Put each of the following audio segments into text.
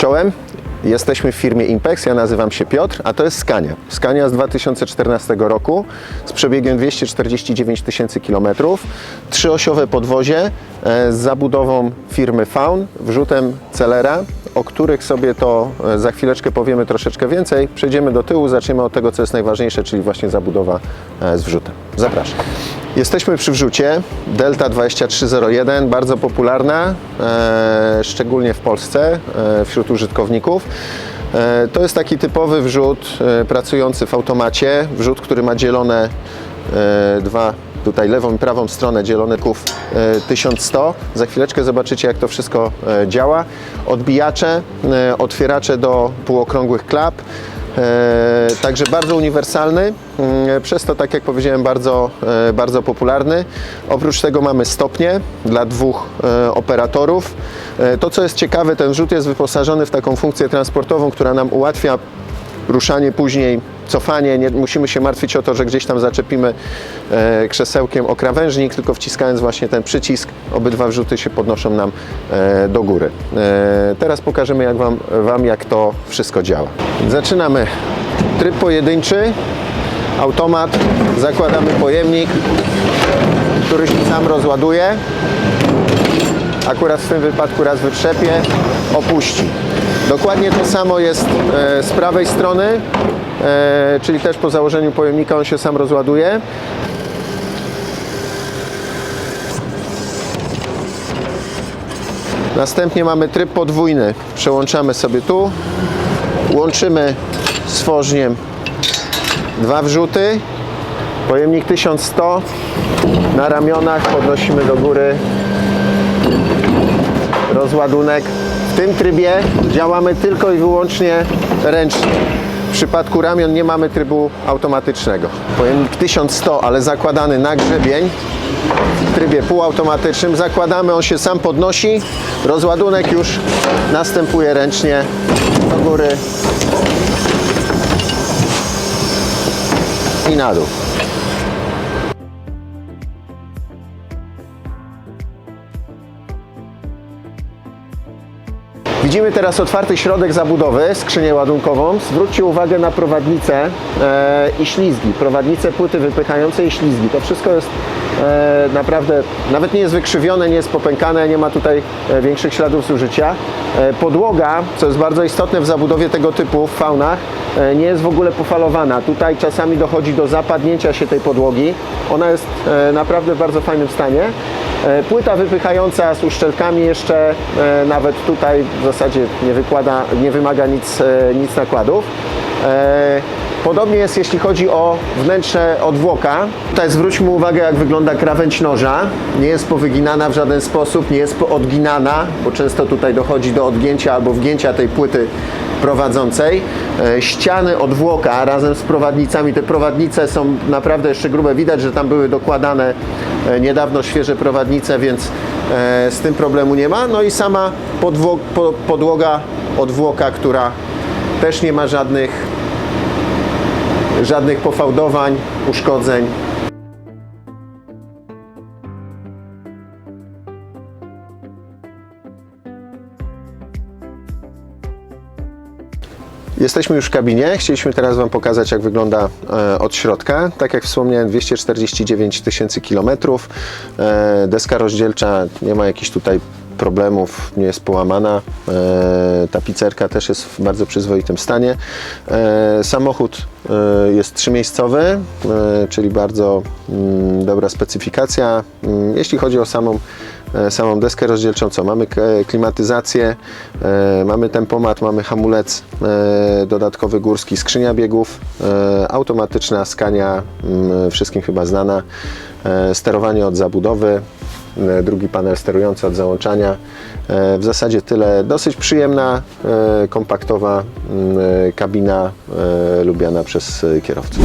Czołem. Jesteśmy w firmie Impex, ja nazywam się Piotr, a to jest Scania. Scania z 2014 roku z przebiegiem 249 tysięcy kilometrów, trzyosiowe podwozie e, z zabudową firmy Faun, wrzutem Celera, o których sobie to e, za chwileczkę powiemy troszeczkę więcej. Przejdziemy do tyłu, zaczniemy od tego, co jest najważniejsze, czyli właśnie zabudowa e, z wrzutem. Zapraszam. Jesteśmy przy wrzucie Delta 2301, bardzo popularna, e, szczególnie w Polsce e, wśród użytkowników. E, to jest taki typowy wrzut e, pracujący w automacie, wrzut, który ma dzielone e, dwa, tutaj lewą i prawą stronę dzielone ków e, 1100. Za chwileczkę zobaczycie jak to wszystko e, działa. Odbijacze, e, otwieracze do półokrągłych klap. E, Także bardzo uniwersalny, mm, przez to, tak jak powiedziałem, bardzo, e, bardzo popularny. Oprócz tego mamy stopnie dla dwóch e, operatorów. To, co jest ciekawe, ten rzut jest wyposażony w taką funkcję transportową, która nam ułatwia ruszanie później, cofanie. Nie musimy się martwić o to, że gdzieś tam zaczepimy e, krzesełkiem o krawężnik, tylko wciskając właśnie ten przycisk, obydwa wrzuty się podnoszą nam e, do góry. E, teraz pokażemy jak wam, wam, jak to wszystko działa. Zaczynamy tryb pojedynczy, automat, zakładamy pojemnik, który się sam rozładuje. Akurat w tym wypadku raz wytrzepie, opuści. Dokładnie to samo jest e, z prawej strony, czyli też po założeniu pojemnika on się sam rozładuje. Następnie mamy tryb podwójny. Przełączamy sobie tu, łączymy z wożniem dwa wrzuty, pojemnik 1100 na ramionach podnosimy do góry rozładunek. W tym trybie działamy tylko i wyłącznie ręcznie. W przypadku ramion nie mamy trybu automatycznego. Pojemnik 1100, ale zakładany na grzebień w trybie półautomatycznym. Zakładamy, on się sam podnosi. Rozładunek już następuje ręcznie do góry i na dół. Widzimy teraz otwarty środek zabudowy, skrzynię ładunkową. Zwróćcie uwagę na prowadnicę e, i ślizgi. Prowadnice, płyty wypychające i ślizgi. To wszystko jest naprawdę, nawet nie jest wykrzywione, nie jest popękane, nie ma tutaj e, większych śladów zużycia. E, podłoga, co jest bardzo istotne w zabudowie tego typu w faunach, e, nie jest w ogóle pofalowana. Tutaj czasami dochodzi do zapadnięcia się tej podłogi. Ona jest e, naprawdę w bardzo fajnym stanie. E, Płyta wypychająca z uszczelkami jeszcze e, nawet tutaj w zasadzie nie, wykłada, nie wymaga nic, e, nic nakładów. Podobnie jest jeśli chodzi o wnętrze odwłoka. Tutaj zwróćmy uwagę jak wygląda krawędź noża. Nie jest powyginana w żaden sposób, nie jest poodginana, bo często tutaj dochodzi do odgięcia albo wgięcia tej płyty prowadzącej. E, Ściany odwłoka razem z prowadnicami, te prowadnice są naprawdę jeszcze grube. Widać, że tam były dokładane e, niedawno świeże prowadnice, więc e, z tym problemu nie ma. No i sama podłoga odwłoka, która też nie ma żadnych, żadnych pofałdowań, uszkodzeń. Jesteśmy już w kabinie. Chcieliśmy teraz Wam pokazać, jak wygląda e, od środka. Tak jak wspomniałem, 249 tysięcy kilometrów. E, deska rozdzielcza nie ma jakichś tutaj problemów, nie jest połamana. E, tapicerka też jest w bardzo przyzwoitym stanie. E, samochód e, jest trzymiejscowy, czyli bardzo mm, dobra specyfikacja. Mm, Jeśli chodzi o samą samą deskę rozdzielczą, co mamy klimatyzację, mamy tempomat, mamy hamulec dodatkowy górski, skrzynia biegów, automatyczna skania, mm, wszystkim chyba znana, sterowanie od zabudowy, drugi panel sterujący od załączania. E, W zasadzie tyle. Dosyć przyjemna, e, kompaktowa e, kabina e, lubiana przez e, kierowców.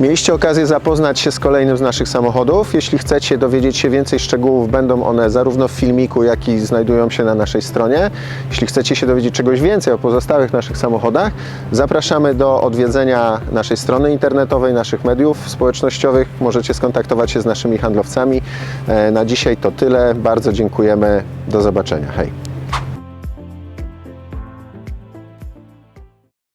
Mieliście okazję zapoznać się z kolejnym z naszych samochodów. Jeśli chcecie dowiedzieć się więcej szczegółów, będą one zarówno w filmiku, jak i znajdują się na naszej stronie. Jeśli chcecie się dowiedzieć czegoś więcej o pozostałych naszych samochodach, zapraszamy do odwiedzenia naszej strony internetowej, naszych mediów społecznościowych. Możecie skontaktować się z naszymi handlowcami. E, Na dzisiaj to tyle. Bardzo dziękujemy. Do zobaczenia. Hej.